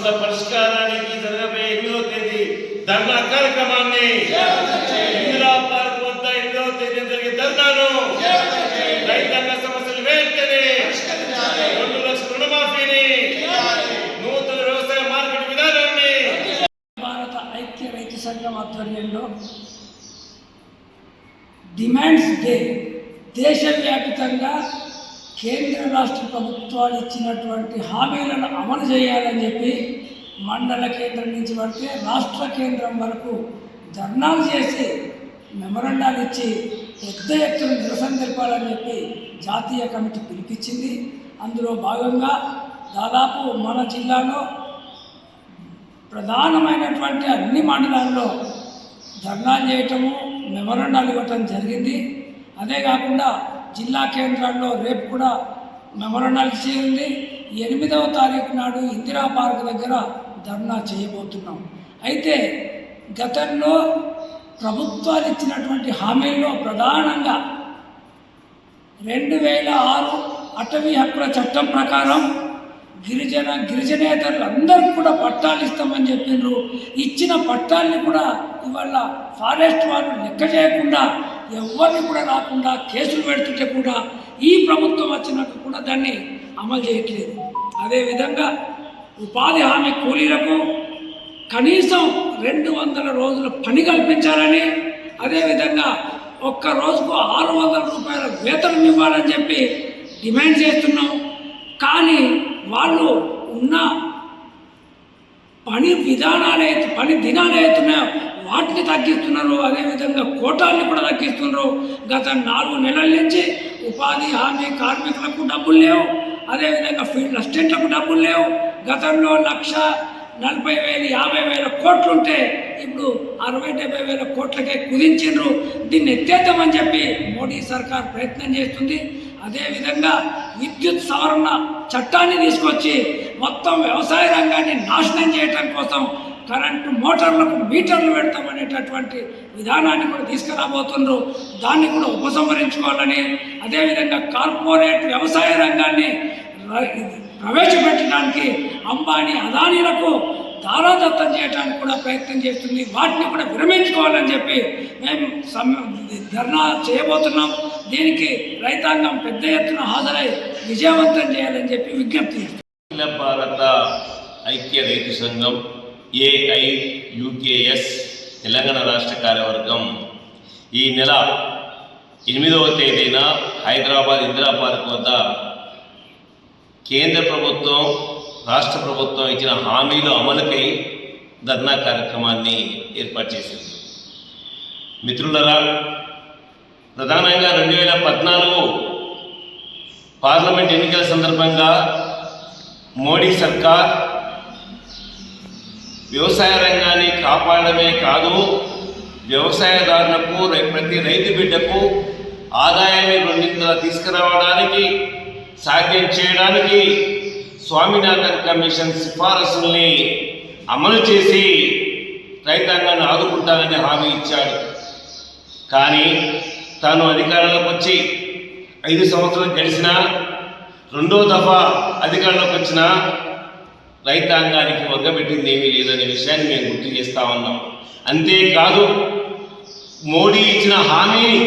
సమస్యల పరిష్కారానికి జరగబోయే ఎనిమిదో తేదీ ధర్నా కార్యక్రమాన్ని ఇందిరా పార్క్ వద్ద ఎనిమిదో తేదీ జరిగే ధర్నాను రైతాంగ సమస్యలు వెంటనే రెండు లక్షల రుణమాఫీని నూతన వ్యవసాయ మార్కెట్ విధానాన్ని భారత ఐక్య రైతు సంఘం ఆధ్వర్యంలో డిమాండ్స్ డే దేశవ్యాప్తంగా కేంద్ర రాష్ట్ర ప్రభుత్వాలు ఇచ్చినటువంటి హామీలను అమలు చేయాలని చెప్పి మండల కేంద్రం నుంచి పడితే రాష్ట్ర కేంద్రం వరకు ధర్నాలు చేసి మెమరండాలు ఇచ్చి పెద్ద ఎత్తున నిరసన తెలపాలని చెప్పి జాతీయ కమిటీ పిలిపించింది. అందులో భాగంగా దాదాపు మన జిల్లాలో ప్రధానమైనటువంటి అన్ని మండలాల్లో ధర్నాలు చేయటము మెమరండాలు ఇవ్వటం జరిగింది. అదే కాకుండా జిల్లా కేంద్రాల్లో రేపు కూడా మెమరండాలు చేయండి. ఎనిమిదవ తారీఖు నాడు ఇందిరా పార్క్ దగ్గర ధర్నా చేయబోతున్నాం. అయితే గతంలో ప్రభుత్వాలు ఇచ్చినటువంటి హామీల్లో ప్రధానంగా రెండు వేల ఆరు అటవీ హక్కుల చట్టం ప్రకారం గిరిజన గిరిజనేతరులు అందరూ కూడా పట్టాలు ఇస్తామని చెప్పిండ్రు ఇచ్చిన పట్టాల్ని కూడా ఇవాళ ఫారెస్ట్ వాళ్ళు లెక్క చేయకుండా ఎవరిని కూడా రాకుండా కేసులు పెడుతుంటే కూడా ఈ ప్రభుత్వం వచ్చినాక కూడా దాన్ని అమలు చేయట్లేదు. అదేవిధంగా ఉపాధి హామీ కూలీలకు కనీసం రెండు వందల రోజుల పని కల్పించాలని అదేవిధంగా ఒక్క రోజుకు ఆరు వందల రూపాయల వేతనం ఇవ్వాలని చెప్పి డిమాండ్ చేస్తున్నాం. కానీ వాళ్ళు ఉన్న పని విధానాలు అయితే పని దినాలు అవుతున్నాయో వాటిని తగ్గిస్తున్నారు. అదేవిధంగా కోటాల్ని కూడా తగ్గిస్తున్నారు. గత నాలుగు నెలల నుంచి ఉపాధి హామీ కార్మికులకు డబ్బులు లేవు. అదేవిధంగా ఫీల్డ్ అసిస్టెంట్లకు డబ్బులు లేవు. గతంలో లక్ష నలభై వేలు యాభై వేల కోట్లు ఉంటే ఇప్పుడు అరవై డెబ్బై వేల కోట్లకే కుదించిండ్రు. దీన్ని ఎత్తేద్దామని చెప్పి మోడీ సర్కార్ ప్రయత్నం చేస్తుంది. అదేవిధంగా విద్యుత్ సవరణ చట్టాన్ని తీసుకొచ్చి మొత్తం వ్యవసాయ రంగాన్ని నాశనం చేయటం కోసం కరెంటు మోటార్లకు మీటర్లు పెడతామనేటటువంటి విధానాన్ని కూడా తీసుకురాబోతున్నారు దాన్ని కూడా ఉపసంహరించుకోవాలని అదేవిధంగా కార్పొరేట్ వ్యవసాయ రంగాన్ని ప్రవేశపెట్టడానికి అంబానీ అదానీలకు దారాదత్తం చేయడానికి కూడా ప్రయత్నం చేస్తుంది. వాటిని కూడా విరమించుకోవాలని చెప్పి మేము సమయం ధర్నా చేయబోతున్నాం. దీనికి రైతాంగం పెద్ద ఎత్తున హాజరై విజయవంతం చేయాలని చెప్పి విజ్ఞప్తి అఖిల భారత ఐక్య రైతు సంఘం ఏఐయుకేఎస్ తెలంగాణ రాష్ట్ర కార్యవర్గం ఈ నెల ఎనిమిదవ తేదీన హైదరాబాద్ ఇందిరా పార్క్ వద్ద కేంద్ర ప్రభుత్వం రాష్ట్ర ప్రభుత్వం ఇచ్చిన హామీలు అమలుకై ధర్నా కార్యక్రమాన్ని ఏర్పాటు చేసింది. మిత్రులరా ప్రధానంగా రెండు వేల పద్నాలుగు పార్లమెంట్ ఎన్నికల సందర్భంగా మోడీ సర్కార్ వ్యవసాయ రంగాన్ని కాపాడమే కాదు వ్యవసాయదారులకు రై- ప్రతి రైతు బిడ్డకు ఆదాయాన్ని రెండింతలా తీసుకురావడానికి సాధ్యం చేయడానికి స్వామినాథన్ కమిషన్ సిఫారసుల్ని అమలు చేసి రైతాంగాన్ని ఆదుకుంటానని హామీ ఇచ్చాడు. కానీ తాను అధికారంలోకి వచ్చి ఐదు సంవత్సరాలు గడిచినా రెండో దఫా అధికారంలోకి వచ్చిన రైతాంగానికి వగ్గబెట్టింది ఏమీ లేదనే విషయాన్ని మేము గుర్తు చేస్తా ఉన్నాం. అంతేకాదు మోడీ ఇచ్చిన హామీని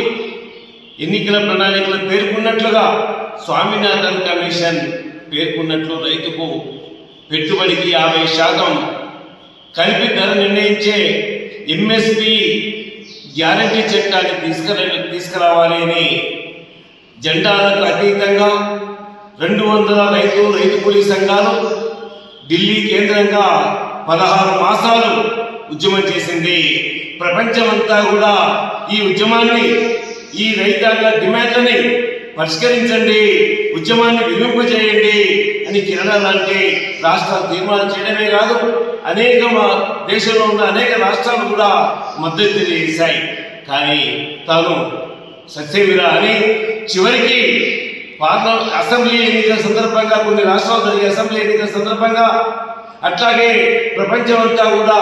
ఎన్నికల ప్రణాళికలు పేర్కొన్నట్లుగా స్వామినాథన్ కమిషన్ పేర్కొన్నట్లు రైతుకు పెట్టుబడికి యాభై శాతం కలిపి ధర నిర్ణయించే ఎంఎస్పి గ్యారంటీ చట్టాన్ని తీసుకురా తీసుకురావాలి అని జెండాలకు అతీతంగా రెండు వందల రైతు రైతు కూలీ సంఘాలు ఢిల్లీ కేంద్రంగా పదహారు మాసాలు ఉద్యమం చేసింది. ప్రపంచమంతా కూడా ఈ ఉద్యమాన్ని ఈ రైతాంగ డిమాండ్లని పరిష్కరించండి ఉద్యమాన్ని విధింపజేయండి అని కేరళ లాంటి రాష్ట్రాలు తీర్మానం చేయడమే కాదు అనేక దేశంలో ఉన్న అనేక రాష్ట్రాలు కూడా మద్దతు తెలియజేశాయి. కానీ తాను సత్యవీర అని చివరికి పార్లమెంట్ అసెంబ్లీ ఎన్నికల సందర్భంగా కొన్ని రాష్ట్రాలు జరిగే అసెంబ్లీ ఎన్నికల సందర్భంగా అట్లాగే ప్రపంచమంతా కూడా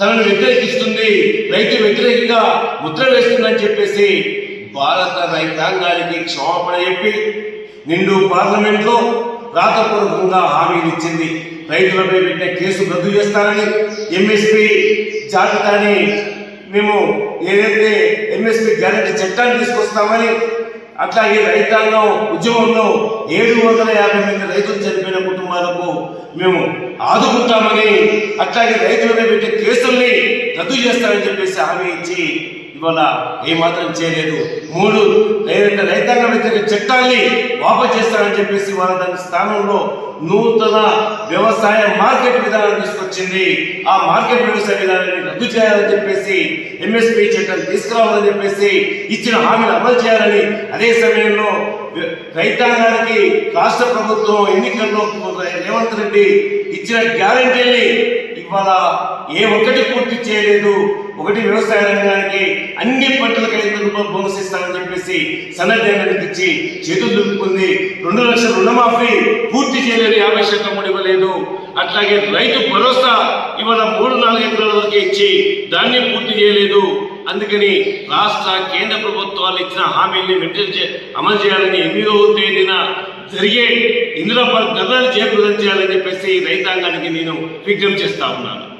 తనను వ్యతిరేకిస్తుంది రైతు వ్యతిరేకంగా ముద్ర వేస్తుందని చెప్పేసి భారత రైతాంగానికి క్షమాపణ చెప్పి నిండు పార్లమెంట్లో రాతపూర్వకంగా హామీలు ఇచ్చింది. రైతులపై పెట్టే కేసు రద్దు చేస్తారని ఎంఎస్పి జాబితాని మేము ఏదైతే ఎంఎస్పి గ్యారెంటీ చట్టాన్ని తీసుకొస్తామని అట్లాగే రైతాంగం ఉద్యమంలో ఏడు వందల యాభై మంది రైతులు చనిపోయిన కుటుంబాలకు మేము ఆదుకుంటామని అట్లాగే రైతులపై పెట్టే కేసుల్ని రద్దు చేస్తామని చెప్పేసి హామీ ఇచ్చి ఇవాళ ఏమాత్రం చేయలేదు. మూడు ఏదైతే రైతాంగ వ్యతిరేక చట్టాన్ని వాపసు చేస్తారని చెప్పేసి వాళ్ళ దాని స్థానంలో నూతన వ్యవసాయ మార్కెట్ విధానం తీసుకొచ్చింది. ఆ మార్కెట్ వ్యవసాయ విధానాన్ని రద్దు చేయాలని చెప్పేసి ఎంఎస్పీ చట్టం తీసుకురావాలని చెప్పేసి ఇచ్చిన హామీలు అమలు చేయాలని అదే సమయంలో రైతాంగానికి రాష్ట్ర ప్రభుత్వం ఎన్నికల్లో రేవంత్ రెడ్డి ఇచ్చిన గ్యారంటీని ఇవాళ ఏ ఒక్కటి పూర్తి చేయలేదు. ఒకటి వ్యవసాయ రంగానికి అన్ని పంటలకు ఐదు రూపాయలు బోనస్ ఇస్తామని చెప్పేసి సన్నద్ధనానికి ఇచ్చి చేతులు దులుపుకుంది. రెండు లక్షల రుణమాఫీ పూర్తి చేయలేదు యాభై శాతం కూడా ఇవ్వలేదు. అట్లాగే రైతు భరోసా ఇవాళ మూడు నాలుగు ఎకరాల వరకు ఇచ్చి దాన్ని పూర్తి చేయలేదు. అందుకని రాష్ట్ర కేంద్ర ప్రభుత్వాలు ఇచ్చిన హామీల్ని వెంటనే చే- అమలు చేయాలని ఎనిమిదవ తేదీన జరిగే ఇందులో ధరలు చేకూరం చేయాలని చెప్పేసి రైతాంగానికి నేను విజ్ఞప్తి చేస్తా ఉన్నాను.